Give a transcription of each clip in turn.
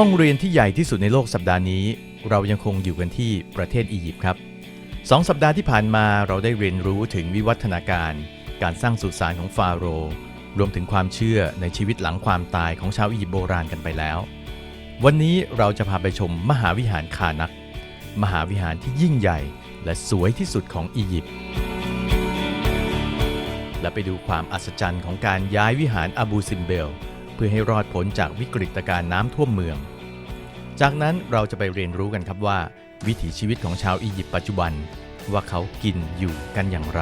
ห้องเรียนที่ใหญ่ที่สุดในโลกสัปดาห์นี้ เรายังคงอยู่กันที่ประเทศอียิปต์ครับสองสัปดาห์ที่ผ่านมาเราได้เรียนรู้ถึงวิวัฒนาการ การสร้างสุสานของฟาโรห์รวมถึงความเชื่อในชีวิตหลังความตายของชาวอียิปต์โบราณกันไปแล้ว วันนี้เราจะพาไปชมมหาวิหารคานัก มหาวิหารที่ยิ่งใหญ่ และสวยที่สุดของอียิปต์และไปดูความอัศจรรย์ของการย้ายวิหารอาบูซิมเบล เพื่อให้รอดพ้นจากวิกฤตการณ์น้ำท่วมเมือง จากนั้นเราจะไปเรียนรู้กันครับว่า วิถีชีวิตของชาวอียิปต์ปัจจุบัน ว่าเขากินอยู่กันอย่างไร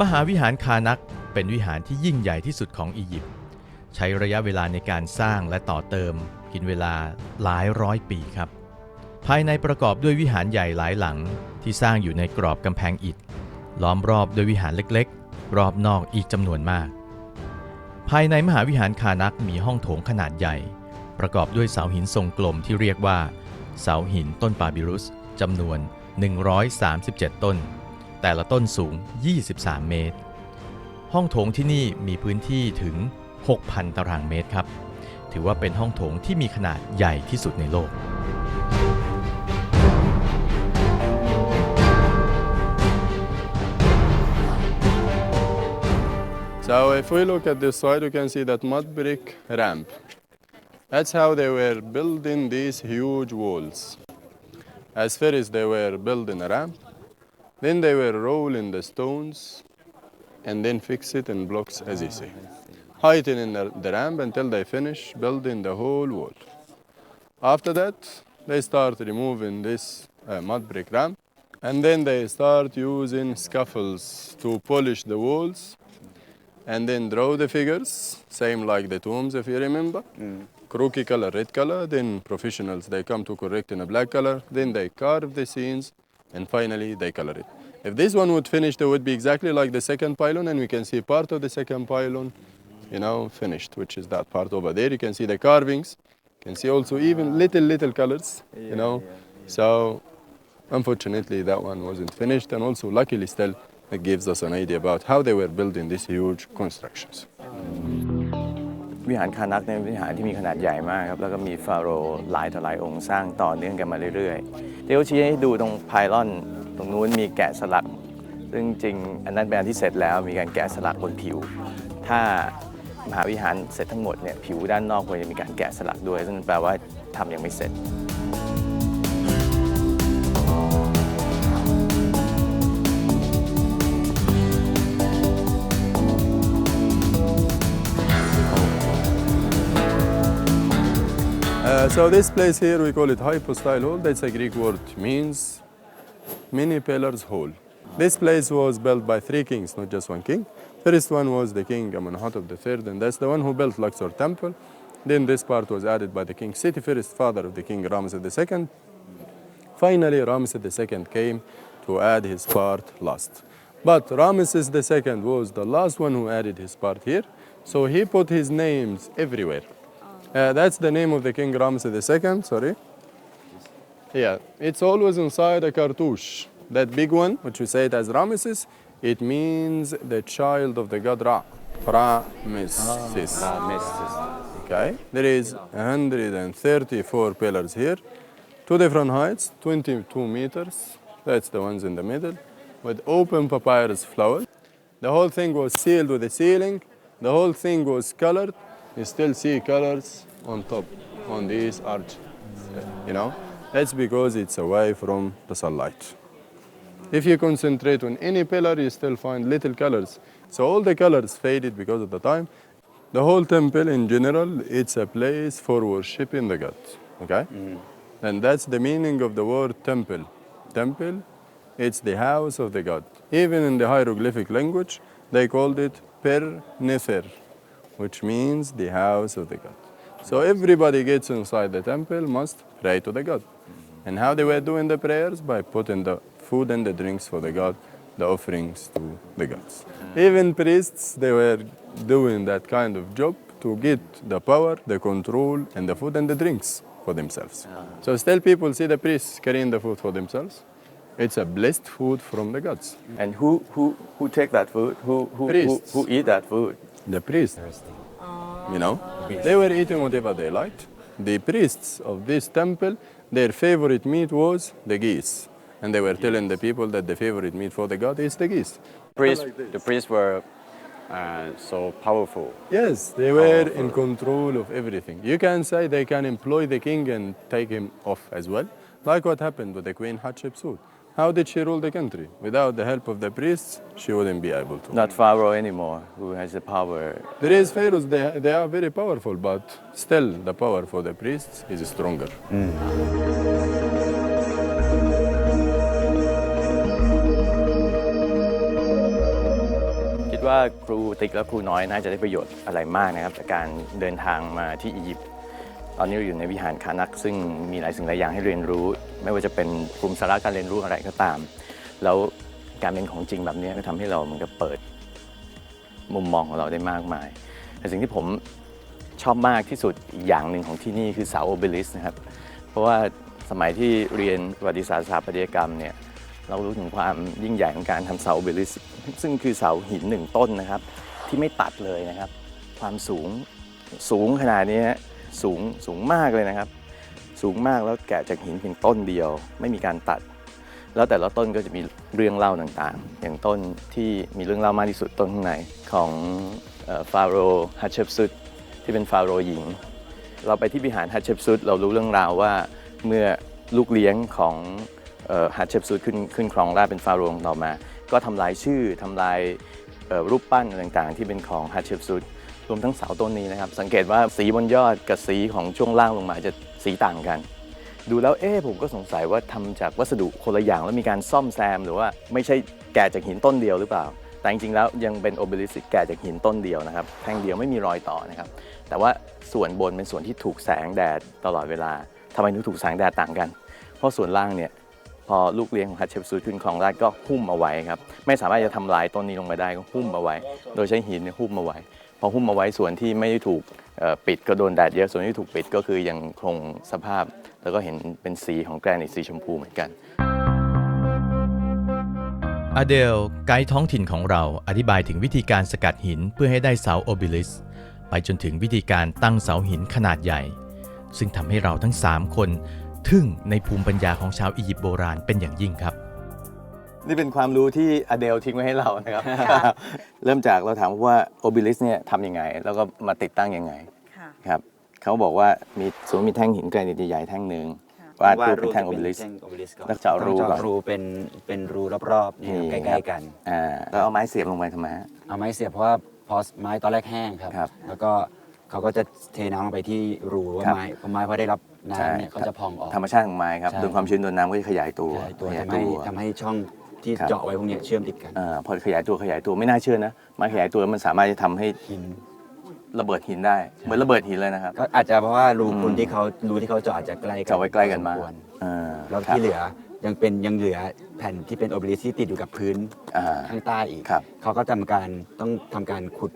มหาวิหารคานักเป็นวิหารที่ยิ่งใหญ่ที่สุดของอียิปต์ใช้ระยะเวลาในการสร้างและต่อเติม กินเวลาหลายร้อยปีครับ ภายในประกอบด้วยวิหารใหญ่หลายหลังที่สร้างอยู่ในกรอบกำแพงอิฐ ล้อมรอบด้วยวิหารเล็กๆ รอบนอกอีกจำนวนมาก ภายในมหาวิหารคานักมีห้องโถงขนาดใหญ่ ประกอบด้วยเสาหินทรงกลมที่เรียกว่า เสาหินต้นปาบิรุสจำนวน 137 ต้น แต่ละต้นสูง 23 เมตร ห้องโถงที่นี่มีพื้นที่ถึง 6,000 ตารางเมตรครับ ถือว่าเป็นห้องโถงที่มีขนาดใหญ่ที่สุดในโลก So if we look at this side, you can see that mud brick ramp. That's how they were building these huge walls. As first they were building a ramp, then they were rolling the stones and then fix it in blocks as you see. Heightening the, the ramp until they finish building the whole wall. After that, they start removing this uh, mud brick ramp and then they start using scaffolds to polish the walls and then draw the figures, same like the tombs if you remember. Mm. Crooked color, red color, then professionals they come to correct in a black color, then they carve the scenes, and finally they color it. If this one would finish, they would be exactly like the second pylon, and we can see part of the second pylon, you know, finished, which is that part over there. You can see the carvings, you can see also even ah. little, little colors, you know. So unfortunately, that one wasn't finished, and also luckily still, it gives us an idea about how they were building these huge constructions. วิหารคานักเป็นวิหารที่มีขนาดใหญ่มากครับแล้วก็มีฟาโรห์หลายต่อหลายองค์สร้างต่อเนื่องกันมาเรื่อยๆเดี๋ยวชี้ให้ดูตรงไพลอน ตรงนู้นมีแกะสลัก ซึ่งจริงอันนั้นเป็นอันที่เสร็จแล้วมีการแกะสลักบนผิว ถ้ามหาวิหารเสร็จทั้งหมดเนี่ยผิวด้านนอกควรจะมีการแกะสลักด้วย ซึ่งแปลว่าทำยังไม่เสร็จ Uh, so this place here, we call it hypostyle hall. That's a Greek word, means many pillars hall. This place was built by three kings, not just one king. First one was the king Amenhotep III, and that's the one who built Luxor Temple. Then this part was added by the king Seti, first father of the king Ramses II. Finally, Ramses II came to add his part last. But Ramses II was the last one who added his part here, so he put his names everywhere. Uh, that's the name of the king Ramses II, sorry. Yeah, it's always inside a cartouche. That big one, which we say it as Ramesses, it means the child of the god Ra. Rameses. Okay, there is 134 pillars here, two different heights, 22 meters. That's the ones in the middle, with open papyrus flower. The whole thing was sealed with the ceiling. The whole thing was colored. You still see colors on top, on this arch. You know, that's because it's away from the sunlight. If you concentrate on any pillar, you still find little colors. So all the colors faded because of the time. The whole temple in general, it's a place for worshiping the god. Okay? Mm-hmm. And that's the meaning of the word temple. Temple, it's the house of the god. Even in the hieroglyphic language, they called it Per Nefer, which means the house of the god. So everybody gets inside the temple must pray to the god. And how they were doing the prayers? By putting the food and the drinks for the god, the offerings to the gods. Even priests, they were doing that kind of job to get the power, the control, and the food and the drinks for themselves. So still people see the priests carrying the food for themselves, It's a blessed food from the gods. and who who who take that food who who who, who eat that food The priests, you know, they were eating whatever they liked. The priests of this temple, their favorite meat was the geese. And they were telling the people that the favorite meat for the god is the geese. priests, Like the priests were uh, so powerful. Yes, they were in control of everything. You can say they can employ the king and take him off as well, like what happened with the queen Hatshepsut. How did she rule the country? Without the help of the priests, she wouldn't be able to. not Pharaoh anymore who has the power There is pharaohs, they, they are very powerful, but still the power for the priests is stronger. คิดว่าครูติ๊กและครูน้อยน่าจะได้ประโยชน์อะไรมากนะครับจากการเดินทางมาที่อียิปต์ ตอนนี้เราอยู่ในวิหารคานัก ซึ่งมีหลายสิ่งหลายอย่างให้เรียนรู้ ไม่ว่าจะเป็นกลุ่มสาระการเรียนรู้อะไรก็ตาม แล้วการเป็นของจริงแบบนี้ก็ทำให้เราเหมันก็เปิดมุมมองของเราได้มากมาย แต่สิ่งที่ผมชอบมากที่สุดอีกอย่างหนึ่งของที่นี่คือเสาโอเบลิสนะครับ เพราะว่าสมัยที่เรียนประวัติศาสตร์สถาปัตยกรรมเนี่ยเรารู้ถึงความยิ่งใหญ่ของการทำเสาเบลิส ซึ่งคือเสาหินหนึ่งต้นนะครับ ที่ไม่ตัดเลยนะครับ ความสูงสูงขนาดนี้ สูงสูงมากเลยนะครับ สูงมากแล้วแกะจากหินเพียงต้นเดียว ไม่มีการตัด แล้วแต่ละต้นก็จะมีเรื่องเล่าต่างๆ อย่างต้นที่มีเรื่องเล่ามากที่สุดต้นข้างในของฟาโรห์ฮัตเชปซุดที่เป็นฟาโรห์หญิง เราไปที่วิหารฮัตเชปซุดเรารู้เรื่องราวว่าเมื่อลูกเลี้ยงของฮัตเชปซุดขึ้นขึ้นครองราชเป็นฟาโรห์ต่อมา ก็ทำลายชื่อทำลายรูปปั้นต่างๆ ที่เป็นของฮัตเชปซุด รวมทั้งเสาต้นนี้นะครับ สังเกตว่าสีบนยอดกับสีของช่วงล่างลงมาจะสีต่างกัน ดูแล้วเอ๊ผมก็สงสัยว่าทำจากวัสดุคนละอย่างแล้วมีการซ่อมแซม หรือว่าไม่ใช่แกะจากหินต้นเดียวหรือเปล่า แต่จริงๆแล้วยังเป็นโอเบลิสแกะจากหินต้นเดียวนะครับแท่งเดียวไม่มีรอยต่อนะครับ แต่ว่าส่วนบนเป็นส่วนที่ถูกแสงแดดตลอดเวลาทำไมถึงถูกแสงแดดต่างกัน เพราะส่วนล่างเนี่ยพอลูกเลี้ยงของฮัตเชปซูขึ้นครองราชก็หุ้มเอาไว้ครับ ไม่สามารถจะทำลายต้นนี้ลงมาได้ก็หุ้มเอาไว้ โดยใช้หินเนี่ยหุ้มเอาไว้ พอหุ้มเอาไว้ส่วนที่ไม่ได้ถูกปิดก็โดนแดดเยอะส่วนที่ถูกปิดก็คือยังคงสภาพ แล้วก็เห็นเป็นสีของแกรนิตสีชมพูเหมือนกันอเดลไกด์ท้องถิ่นของเราอธิบายถึงวิธีการสกัดหินเพื่อให้ได้เสาโอบิลิสไปจนถึงวิธีการตั้งเสาหินขนาดใหญ่ ซึ่งทำให้เราทั้ง 3 คน ทึ่งในภูมิปัญญาของชาวอียิปต์โบราณเป็นอย่างยิ่งครับ นี่เป็นความรู้ที่อเดลทิ้งไว้ให้เรานะครับ เริ่มจากเราถามว่าโอบิลิสเนี่ยทำยังไง แล้วก็มาติดตั้งยังไงค่ะ ครับเขาบอกว่ามีสมมติมีแท่งหินแกรนิตใหญ่ๆแท่งหนึ่งวาดรูปเป็นแท่งโอบิลิสแท่งโอเบลิสก่อนแล้วเจาะรูต้องก่อนเจาะรูเป็นเป็นรูรอบๆเนี่ยครับนี่ใกล้ๆกัน อ่าแล้วเอาไม้เสียบลงไปทำไมฮะ เอาไม้เสียบเพราะว่าพอไม้ตอนแรกแห้งครับ ครับแล้วก็เขาก็จะเทน้ำลงไปที่รูว่าครับไม้พอไม้พอได้รับน้ำเนี่ยก็จะพองออก ธรรมชาติของไม้ครับใช่ โดนความชื้นโดนน้ำก็จะขยายตัว ใช่ตัวขยายทำให้ตัวทำให้ช่อง ที่ครับ เจาะไว้พวกเนี้ยเชื่อมติดกันอ่าพอขยายตัวขยายตัวไม่น่าเชื่อนะไม้ขยายตัวมันสามารถจะทำให้หินระเบิดหินได้ เหมือนระเบิดหินเลยนะครับ ก็อาจจะเพราะว่ารูอืม คุณที่เขารูที่เขาเจาะอาจจะใกล้กันเจาะไว้ใกล้กันมากพอสควรอ่าแล้วครับที่เหลือยังเป็นยังเหลือแผ่นที่เป็นโอเบลิสที่ติดอยู่กับพื้นอ่าข้างใต้อีก ครับเขาก็ทำการต้องทำการขุด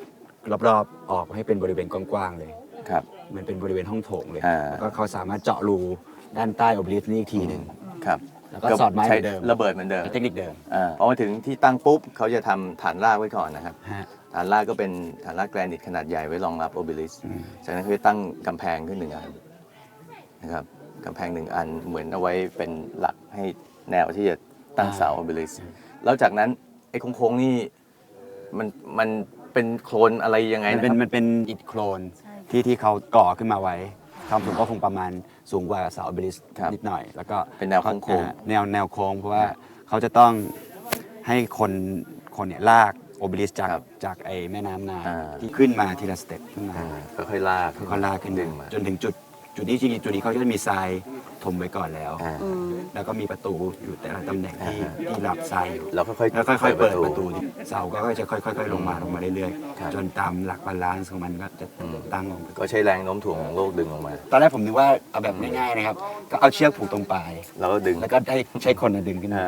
รอบๆออกให้เป็นบริเวณกว้างๆเลย ครับ เหมันเป็นบริเวณห้องโถงเลยอ่า แล้วก็เขาสามารถเจาะรูด้านใต้โอเบลิสนี่อีกทีหนึ่งครับ แล้วก็สอดไม้เหมืใช้อนเดิมระเบิดเหมือนเดิมเทคนิคเดิม อ่าพอมาถึงที่ตั้งปุ๊บเขาจะทำฐานรากไว้ก่อนนะครับ ฮะ ฐานรากก็เป็นฐานรากแกรนิตขนาดใหญ่ไว้รองรับโอเบลิสอืมจากนั้นเขาจะตั้งกำแพงขึ้นหนึ่งอันนะครับกำแพงหนึ่งอันเหมือนเอาไว้เป็นหลักให้แนวที่จะตั้งเสาโอเบลิสแล้วจากนั้นไอ้โค้งๆนี่มันมันเป็นโคลนอะไรยังไงมันนะเป็นครับมันเป็นอิฐโครนใช่ที่ที่เขาก่อขึ้นมาไว้ความสูงก็คงประมาณ สูงกว่าเสาโอเบลิสครับนิดหน่อย แล้วก็เป็นแนวโค้งๆ อ่าแนวแนวโค้งเพราะว่าเขาจะต้องให้คนคนเนี่ยลากโอเบลิสจากครับจากไอ้แม่น้ำนาอ่า ที่ขึ้นมาทีละสเต็ปขึ้นมา อ่าค่อยๆลากเขาลากขึ้นดึมางมา จนถึงจุดจุดนี้จริงๆจุดนี้เขาจะมีทราย ถมไว้ก่อนแล้ว อ่าอืมแล้วก็มีประตูอยู่แต่ละตำแหน่งที่อ่าฮะที่รับทรายอยู่แล้วค่อยๆแล้วค่อยๆเปิเปิดดปประระตูตูเสาก็จะค่อยๆลงมาลงมาเรื่อยครับ ๆ จนตามหลักบาลานซ์ของมันก็จะตั้งลงก็ใช้แรงโน้มถ่วงของโลกดึงลงมา ตอนแรกผมนึกว่าเอาแบบง่ายๆนะครับ ก็เอาเชือกผูกตรงปลาย แล้วก็ดึงแล้วก็ได้ใช้คนน่ะดึงขึ้นมา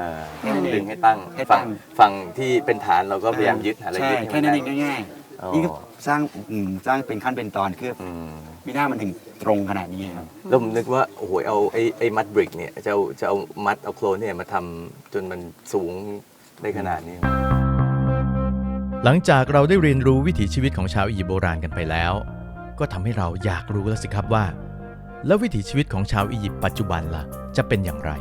อ่าดึงให้ตั้งให้ตั้ฝั่ง งฝั่งที่เป็นฐานเราก็พยายามยึดหาอะไรใช่ยึดแค่นั้นเองง่ายอ๋อๆนี่ก็สร้างอืมสร้างเป็นขั้นเป็นตอนคืออืม มีหน้ามันถึง ตรงขนาดนี้ครับแล้วผมนึกว่าโอ้โหเอาไอ้ไอ้มัดบริกเนี่ยจะเอาจะเอามัดเอาโคลนเนี่ยมาทำจนมันสูงได้ขนาดนี้ หลังจากเราได้เรียนรู้วิถีชีวิตของชาวอียิปต์โบราณกันไปแล้ว ก็ทำให้เราอยากรู้แล้วสิครับว่า แล้ววิถีชีวิตของชาวอียิปต์ปัจจุบันล่ะ จะเป็นอย่างไร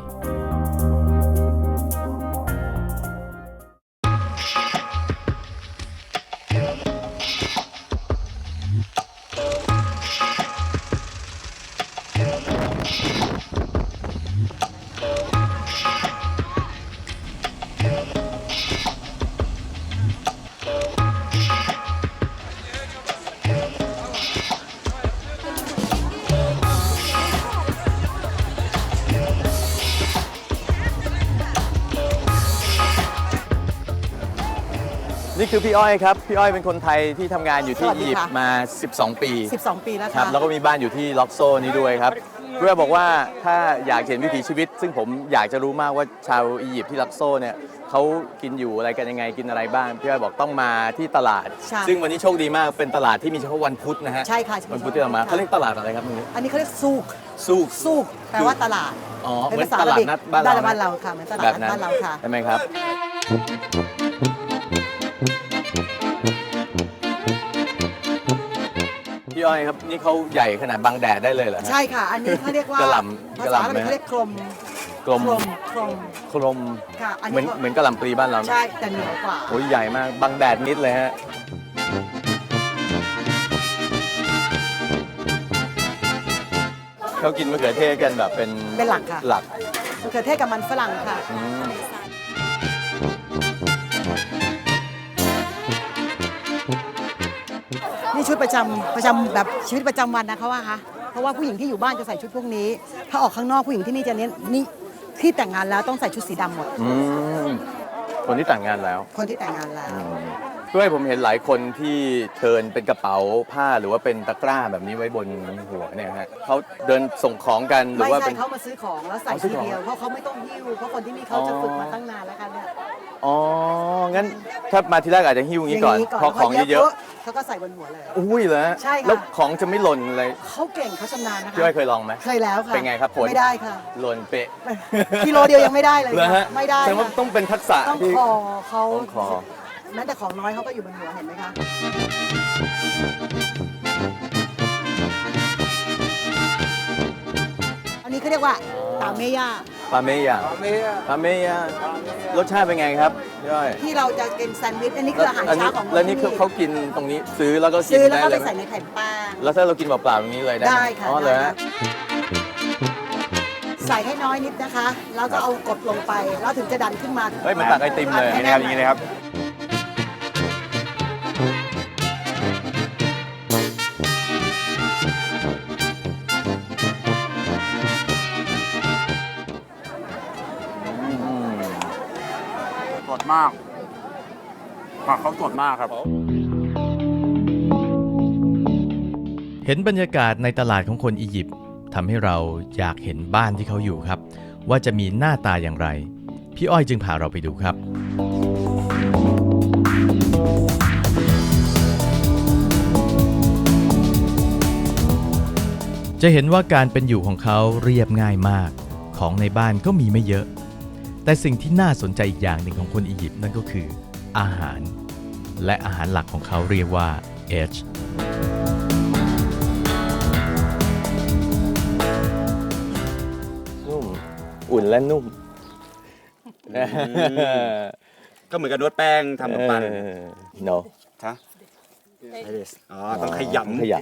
นี่คือพี่อ้อยครับ พี่อ้อยเป็นคนไทยที่ทำงานอยู่ที่สวัสดีอียิปค่ะต์มา 12 ปี12 ปีแล้วคค่ะรับแล้วก็มีบ้านอยู่ที่ล็อกโซนี้ด้วยครับเพื่อบอกว่าถ้าอยากเห็นวิถีชีวิต ซึ่งผมอยากจะรู้มากว่าชาวอียิปต์ที่ล็อกโซเนี่ยเขากินอยู่อะไรกันยังไงกินอะไรบ้างพี่อ้อยบอกต้องมาที่ตลาด ใช่ ซึ่งวันนี้โชคดีมากเป็นตลาดที่มีเฉพาะวันพุธนะฮะใช่ค่ะวันพุธที่เรามาเขาเรียกตลาดอะไรครับตรงนี้อันนี้เขาเรียกซูกซูก ซูกแปลว่าตลาดอ๋อป็เหมือนภษตลาดอบิกนัดบ้านเราบ้านเราค่ะเหมือนตลาดแบบนัดนั้นบ้านเราค่ะ ใช่ไหมครับพี่ อ้อยครับนี่เขาใหญ่ขนาดบังแดดได้เลยเหรอฮะ ใช่ค่ะ อันนี้เขาเรียกว่ากะหล่ำภากะหษาล่ำอาหไหมรับิกเขาเรียกกลมกลมกลมกลมกลมค่ะ อันเหมือนี้นเหมือนกะหล่ำปลีบ้านเราไหม ใช่แต่เหนียวกว่า โอ้ยใหญ่มาก บังแดดนิดเลยฮะ เขากินมะเขือเทศกันแบบเป็นเป็นหลักค่ะ หลักมะเขือเทศกับมันฝรั่งค่ะ อืม ดประจำประจำแบบชีวิตประจำวันนะเขาว่าคะเพราะว่าผู้หญิงที่อยู่บ้านจะใส่ชุดพวกนี้ ถ้าออกข้างนอกผู้หญิงที่นี่จะเน้นนี่ที่แต่งงานแล้วต้องใส่ชุดสีดำหมด อืมคนที่แต่งงานแล้วคนที่แต่งงานแล้วด้วยผมเห็นหลายคนที่เทิร์นเป็นกระเป๋าผ้าหรือว่าเป็นตะกร้าแบบนี้ไว้บนหัวเนี่ยฮะเขาเดินส่งของกันหรือไม่ว่าใช่เป็น เขามาซื้อของแล้วใส่อ๋อซื้ทีอของ เดียวเพราะเขาไม่ต้องหิ้วเพราะคนที่นี่เขาจะฝึกมาตั้งนานแล้วค่ะเนี่ย อ๋องั้นถ้ามาที่แรกอาจจะหิ้วอย่างนี้ก่อน พอของเยอะๆ เขาก็ใส่บนหัวเลยๆอุ้ยเหรอฮะใช่ค่ะ แล้วของจะไม่หล่นเลยเขาเก่งเขาชำนาญนะคะพี่อ้อยเคยลองไหม เคยแล้วค่ะเป็นไงครับผล ไม่ได้ค่ะ หล่นเป๊ะกิโลเดียวยังไม่ได้เลยเหรอค่ะฮะไม่ได้แสดงว่าค่ะต้องเป็นทักษะต้องที่ คอเขาต้องคอ แม้แต่ของน้อยเขาก็อยู่บนหัวเห็นไหมคะอันนี้เขาเรียกว่าตาเมย่าปาเมยาปาเมยาปาเมยารสชาติเป็นไงครับพี่อ้อยที่เราจะกินแซนด์วิชอันนี้คืออาหารอันเช้านี้ของแล้วนี่ที่เขากินตรงนี้ซื้อแล้วก็กินซื้อแล้วได้ก็เลไปยไหมใส่ในแผ่นแป้งแล้วถ้าเรากินเปล่าๆอย่างนี้เลยได้หมได้ค่ะอ๋อเหรอได้ฮะใส่ให้น้อยนิดนะคะ แล้วก็เอากดลงไป แล้วถึงจะดันขึ้นมาเฮ้ยมันตักไอติมเลยให้อย่างนี้แนะครับอย่างนี้เลยครับ ผักเขาสดมากครับ เห็นบรรยากาศในตลาดของคนอียิปต์ทำให้เราอยากเห็นบ้านที่เขาอยู่ครับ ว่าจะมีหน้าตาอย่างไร พี่อ้อยจึงพาเราไปดูครับ จะเห็นว่าการเป็นอยู่ของเขาเรียบง่ายมาก ของในบ้านก็มีไม่เยอะ แต่สิ่งที่น่าสนใจอีกอย่างหนึ่งของคนอียิปต์นั่นก็คือ อาหาร และอาหารหลักของเขาเรียกว่าเอชนุ่ม อุ่นและนุ่ม ก็เหมือนกับนวดแป้งทำขนมปังเนาะฮะอ๋อ ต้องขยำขย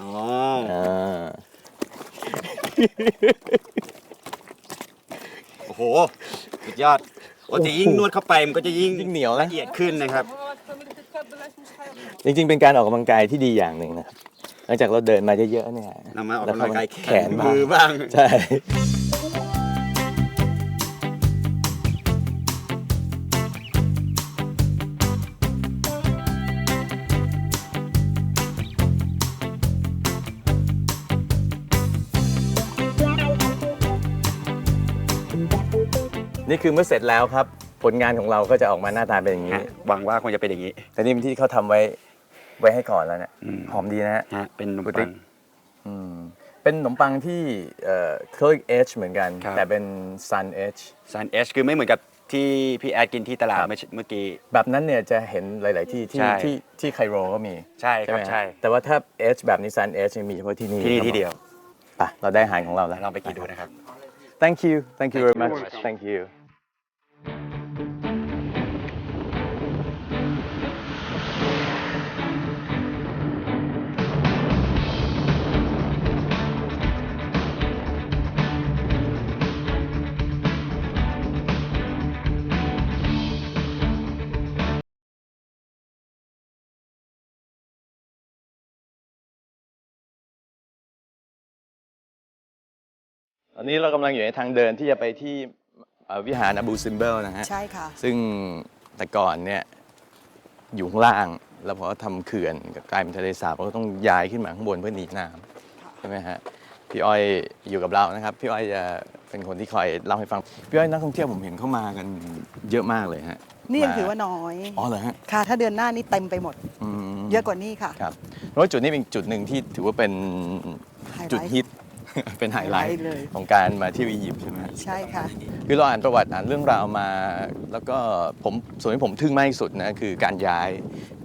อ๋อำอ่าโอ้โหสุดยอดโอ้จะยิ่งนวดเข้าไปมันก็จะยิ่งยิ่งเหนียวนะละเอียดขึ้นนะครับ จริงๆ เป็นการออกกำลังกายที่ดีอย่างหนึ่งนะครับ หลังจากเราเดินมาเยอะๆเนี่ยนำมาออกกำลังกายแขแขนนมือบ้าง ใช่ นี่คือเมื่อเสร็จแล้วครับ ผลงานของเราก็จะออกมาหน้าตาเป็นอย่างนี้ฮะหวังว่าคงจะเป็นอย่างนี้ แต่นี่เป็นที่เขาทำไว้ไว้ให้ก่อนแล้วเนี่ยอืม หอมดีนะฮะ ฮะเป็นขนมปกติปัง อืมเป็นขนมปังที่เอ่อเขาเรียกเอชเหมือนกัน ครับ แต่เป็นซันเอชซันเอชคือไม่เหมือนกับที่พี่แอดกินที่ตลาดเมื่อเมื่อกี้ แบบนั้นเนี่ยจะเห็นหลาย ๆ ที่ที่ใช่ ที่ที่ไคโรก็มีใช่ครับ ไหมฮะใช่ แต่ว่าถ้าเอชแบบนี้ซันเอชมีเฉพาะที่นี่ที่นี่ครับที่เดียวไปเราได้อาหารของเราแล้ว ลองไปกินดูนะครับ Thank you Thank you very much Thank you อนนี้เรากำลังอยู่ในทางเดินที่จะไปที่เอ่อวิหารอบูซิมเบิลนะฮะ ใช่ค่ะ ซึ่งแต่ก่อนเนี่ยอยู่ข้างล่าง แล้วพอทำเขื่อนกับกลายเป็นทะเลสาบก็ต้องย้ายขึ้นมาข้างบนเพื่อหนีน้ำใช่ไหมฮะพี่อ้อยอยู่กับเรานะครับ พี่อ้อยจะเป็นคนที่คอยเล่าให้ฟัง พี่อ้อยนักท่องเที่ยวผมเห็นเข้ามากันเยอะมากเลยฮะนี่ยังมถือว่าน้อย อ๋อเหรอฮะค่ะ ถ้าเดือนหน้านี่เต็มไปหมดอืมเยอะกว่านี้ค่ะ ครับเพราะว่าจุดนี้เป็นจุดหนึ่งที่ถือว่าเป็น ไฮไลท์จุดฮิต เป็นไฮไลไฮไลท์ท์เลย ของการมาที่อียิปต์ใช่ไหมฮะ ใช่ค่ะ คือเราอ่านประวัติอ่านเรื่องราวมา แล้วก็ผมส่วนที่ผมทึ่งมากที่สุดนะคือการย้าย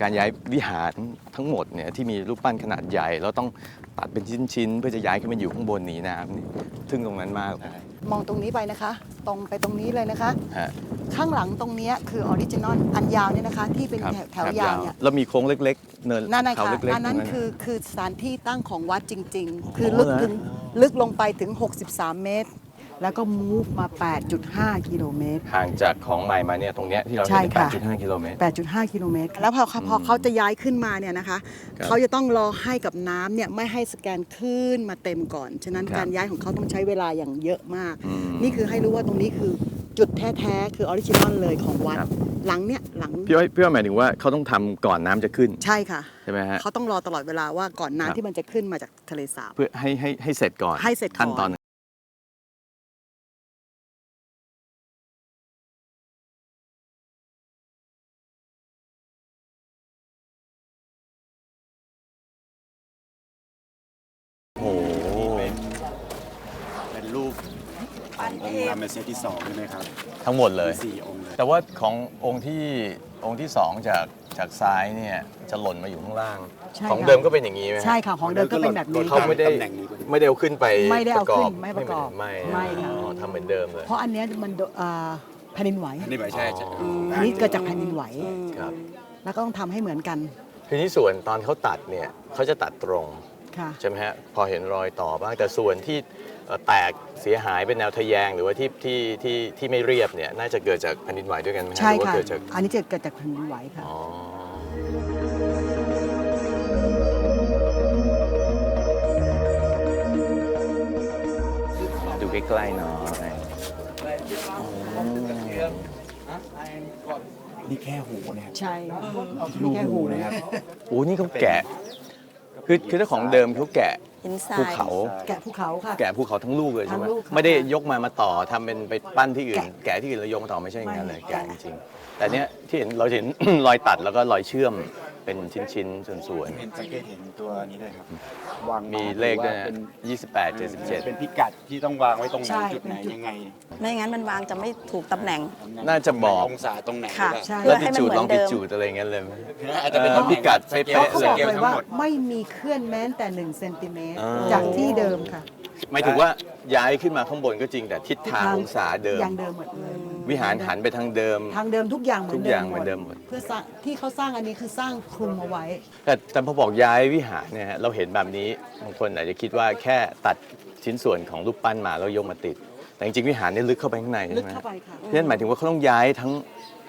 การย้ายวิหารทั้งหมดเนี่ยที่มีรูปปั้นขนาดใหญ่ แล้วต้องตัดเป็นชิ้นๆเพื่อจะย้ายขึ้นมาอยู่ข้างบนหนีน้ำนี่ทึ่งตรงนั้นมากเลย มองตรงนี้ไปนะคะ ตรงไปตรงนี้เลยนะคะ ฮะข้างหลังตรงเนี้ยคือออริจินอลอันยาวเนี่ยนะคะ ที่เป็นครับแถวแถวครับยาวเนี่ยแล้วมีโค้งเล็ก ๆ เนินนั่นนะเขาคะเล็กๆอันนั้นตรง คือคือสถานที่ตั้งของวัดจริงอ๋อๆคือลึกเหรอถึงลึกลงไปถึง 63 เมตร แล้วก็มูฟมา 8.5 กิโลเมตร ห่างจากของใหม่มาเนี่ยตรงเนี้ยที่เราใช่เห็นค่ะ 8.5 กิโลเมตร 8.5 กิโลเมตร แล้วพอเขาพอเขาจะย้ายขึ้นมาเนี่ยนะคะ ครับเขาจะต้องรอให้กับน้ำเนี่ยไม่ให้สแกนขึ้นมาเต็มก่อน ฉะนั้นครับการย้ายของเขาต้องใช้เวลาอย่างเยอะมาก อืมนี่คือให้รู้ว่าตรงนี้คือจุดแท้ๆ คือออริจินอลเลยของวัด ครับ หลังเนี่ยหลังพี่อ้อยพี่อ้อยหมายถึงว่าเขาต้องทำก่อนน้ำจะขึ้น ใช่ค่ะ ใช่ไหมฮะ เขาต้องรอตลอดเวลาว่าก่อนครับ น้ำที่มันจะขึ้นมาจากทะเลสาบ เพื่อให้ให้ให้เสร็จก่อนให้เสร็จก่อน ขั้นตอน ององค์รามเซสที่สองใช่ไหมครับทั้งหมดเลย สี่องค์เลยแต่ว่าขององค์ที่องค์ที่สองจากจากซ้ายเนี่ยจะหล่นมาอยู่ข้างล่าง ใช่ของค่ะ เดิมก็เป็นอย่างนี้ไหมฮะ ใช่ค่ะ ของเดิมก็เป็นแบบนี้เขาไม่ได้ตำแหน่งนี้พอดีไม่ได้เอาขึ้นไปไม่ได้เอาประกขึ้อบนไม่ประกอบไม่ไม่ค่ะ อ๋อทำเหมือนเดิมเลย เพราะอันเนี้ยมันโดอ่าแผ่นดินไหวนี่หมายใช่ใช่อันนี้เกิดจากแผ่นดินไหว ครับแล้วก็ต้องทำให้เหมือนกันทีนี้ส่วนตอนเขาตัดเนี่ยเขาจะตัดตรงค่ะ ใช่ไหมฮะพอเห็นรอยต่อบ้างแต่ส่วนที่เอ่อ แตกเสียหายเป็นแนวทะแยง หรือว่าที่ที่ที่ที่ไม่เรียบเนี่ยน่าจะเกิดจากแผ่นดินไหวด้วยกันไหมฮะใช่หรือว่าค่ะ เกิดจากอันนี้จะเกิดจากแผ่นดินไหวค่ะ อ๋อดูใกล้ๆหน่อยนี่แค่หูนะครับใช่มีแค่หูนะครับ โอ้นี่เขาแกะ คือคือถ้าของเดิมเขาแกะ หินทรายภูเขา แกะภูเขาค่ะ แกะภูเขาทั้งลูกเลยใช่ไหมทั้งลูกค่ะไม่ได้ยกมามาต่อทำเป็นไปปั้นที่อื่น แกะแกะที่อื่นแล้วยกมาต่อไม่ใช่อย่างนั้นเลยไม่แกะจริงๆแต่เนี้ยที่เห็นเราเห็น รอยตัดแล้วก็รอยเชื่อม เป็นชิ้นๆ ส่วนเห็นสังเกตเห็นตัวนี้ด้วยครับวางๆ มีเลขด้วยนะเป็น28 เป็น77 พิกัดที่ต้องวางไว้ตรงไหนใช่ จุดไหนเป็นจุดยังไงไม่งั้นมันวางจะไม่ถูกตำแหน่ง น่าจะบอก องศาตรงไหนค่ะหรือเปล่าใช่เพื่แล้วอให้ติมันจูดเหมืลอองนเดิติมจูดอะไรเงี้ยเลยไหม อาจจะเป็นเออพิกัดเป๊ะเขาๆเขาเลบอกยเลยว่าไม่มีเคลื่อนแม้แต่1เซนติเมตรอ่า จากที่เดิมค่ะหมายถึงว่าย้ายขึ้นมาข้างบนก็จริงแต่ทิศทางองศาเดิมอย่างเดิมหมดเลย วิหารหันไปทางเดิม ทางเดิมทุกอย่างเหมือนทุกอย่างเหมือนเดิมหมด เพื่อสร้างที่เขาสร้างอันนี้คือสร้างคลุมเอาไว้ แต่แต่พอบอกย้ายวิหารเนี่ยฮะเราเห็นแบบนี้บางคนอาจจะคิดว่าแค่ตัดชิ้นส่วนของรูปปั้นมาแล้วยกมาติด แต่จริงๆวิหารเนี่ยลึกเข้าไปข้างในลึใช่กไหมเข้าไปค่ะ นั่นหมายถึงว่าเขาต้องย้ายทั้ง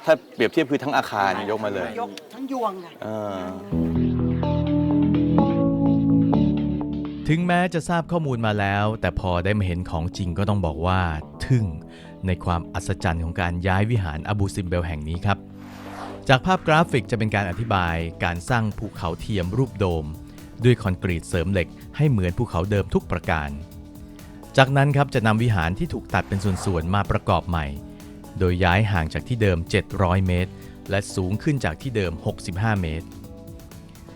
ถ้าเปรียบเทียบคือทั้งอาคารยกมาเลยยกทั้งยวงค่ะ เออ ถึงแม้จะทราบข้อมูลมาแล้ว แต่พอได้มาเห็นของจริงก็ต้องบอกว่า ทึ่ง ในความอัศจรรย์ของการย้ายวิหารอบูซิมเบลแห่งนี้ครับ จากภาพกราฟิกจะเป็นการอธิบายการสร้างภูเขาเทียมรูปโดม ด้วยคอนกรีตเสริมเหล็กให้เหมือนภูเขาเดิมทุกประการ จากนั้นครับจะนำวิหารที่ถูกตัดเป็นส่วนๆมาประกอบใหม่ โดยย้ายห่างจากที่เดิม 700 เมตร และสูงขึ้นจากที่เดิม 65 เมตร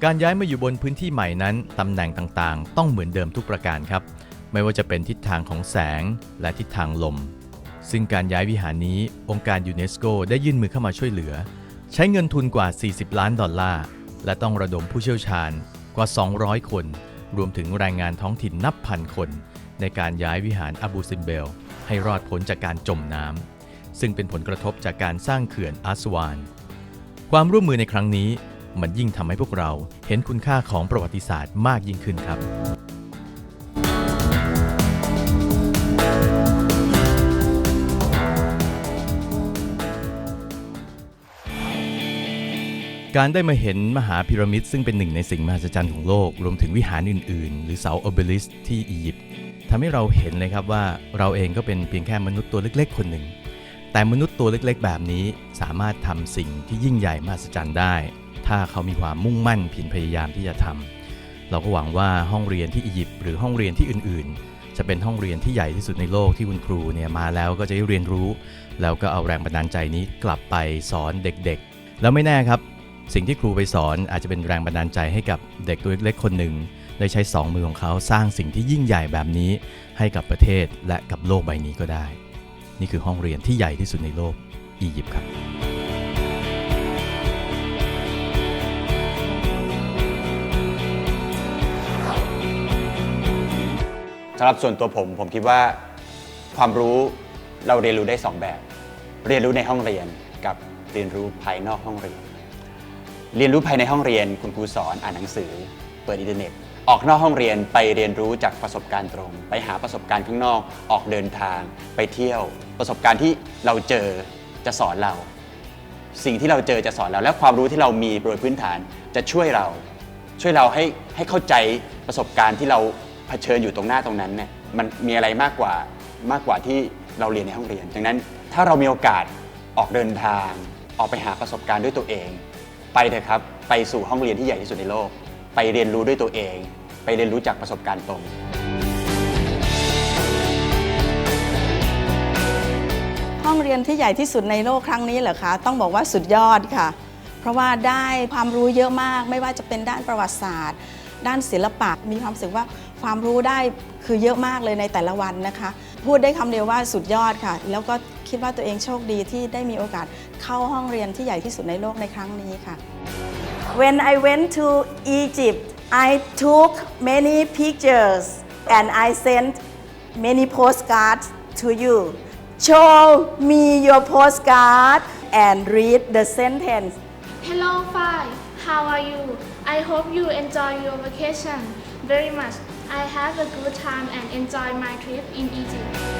การย้ายมาอยู่บนพื้นที่ใหม่นั้นตำแหน่งต่างๆ ต้องเหมือนเดิมทุกประการครับ ไม่ว่าจะเป็นทิศทางของแสงและทิศทางลม ซึ่งการย้ายวิหารนี้องค์การยูเนสโกได้ยื่นมือเข้ามาช่วยเหลือ ใช้เงินทุนกว่า 40 ล้านดอลลาร์ และต้องระดมผู้เชี่ยวชาญกว่า 200 คน รวมถึงแรงงานท้องถิ่นนับพันคน ในการย้ายวิหารอบูซิมเบล ให้รอดพ้นจากการจมน้ำซึ่งเป็นผลกระทบจากการสร้างเขื่อนอาสวาน ความร่วมมือในครั้งนี้มันยิ่งทำให้พวกเราเห็นคุณค่าของประวัติศาสตร์มากยิ่งขึ้นครับ การได้มาเห็นมหาพีระมิดซึ่งเป็นหนึ่งในสิ่งมหัศจรรย์ของโลก รวมถึงวิหารอื่น ๆ หรือเสาโอเบลิสที่อียิปต์ทำให้เราเห็นเลยครับว่าเราเองก็เป็นเพียงแค่มนุษย์ตัวเล็ก ๆ คนหนึ่ง แต่มนุษย์ตัวเล็ก ๆ แบบนี้สามารถทำสิ่งที่ยิ่งใหญ่มหัศจรรย์ได้ ถ้าเขามีความมุ่งมั่นเพียรพยายามที่จะทำเราก็หวังว่าห้องเรียนที่อียิปต์หรือห้องเรียนที่อื่น ๆ จะเป็นห้องเรียนที่ใหญ่ที่สุดในโลกที่คุณครูเนี่ยมาแล้วก็จะได้เรียนรู้ แล้วก็เอาแรงบันดาลใจนี้กลับไปสอนเด็ก ๆ แล้วไม่แน่ครับ สิ่งที่ครูไปสอนอาจจะเป็นแรงบันดาลใจให้กับเด็กตัวเล็กๆคนหนึ่งได้ใช้สองมือของเขาสร้างสิ่งที่ยิ่งใหญ่แบบนี้ ให้กับประเทศและกับโลกใบนี้ก็ได้ นี่คือห้องเรียนที่ใหญ่ที่สุดในโลกอียิปต์ครับสำหรับส่วนตัวผมผมคิดว่าความรู้เราเรียนรู้ได้สองแบบ เรียนรู้ในห้องเรียนกับเรียนรู้ภายนอกห้องเรียน เรียนรู้ภายในห้องเรียนคุณครูสอนอ่านหนังสือ เปิดอินเทอร์เน็ต ออกนอกห้องเรียนไปเรียนรู้จากประสบการณ์ตรง ไปหาประสบการณ์ข้างนอก ออกเดินทาง ไปเที่ยว ประสบการณ์ที่เราเจอจะสอนเรา สิ่งที่เราเจอจะสอนเรา และความรู้ที่เรามีโดยพื้นฐานจะช่วยเราช่วยเราให้ให้เข้าใจประสบการณ์ที่เราเผชิญอยู่ตรงหน้าตรงนั้นเนี่ยมันมีอะไรมากกว่ามากกว่าที่เราเรียนในห้องเรียน ดังนั้นถ้าเรามีโอกาสออกเดินทาง ออกไปหาประสบการณ์ด้วยตัวเอง ไปเถอะครับ ไปสู่ห้องเรียนที่ใหญ่ที่สุดในโลก ไปเรียนรู้ด้วยตัวเอง ไปเรียนรู้จากประสบการณ์ตรง ห้องเรียนที่ใหญ่ที่สุดในโลกครั้งนี้เหรอคะ ต้องบอกว่าสุดยอดค่ะ เพราะว่าได้ความรู้เยอะมาก ไม่ว่าจะเป็นด้านประวัติศาสตร์ ด้านศิลปะ มีความรู้สึกว่าความรู้ได้คือเยอะมากเลยในแต่ละวันนะคะ พูดได้คำเดียวว่าสุดยอดค่ะ แล้วก็คิดว่าตัวเองโชคดีที่ได้มีโอกาสเข้าห้องเรียนที่ใหญ่ที่สุดในโลกในครั้งนี้ค่ะ When I went to Egypt, I took many pictures and I sent many postcards to you. Show me your postcard and read the sentence. Hello, Phi. How are you? I hope you enjoy your vacation very much. I have a good time and enjoy my trip in Egypt.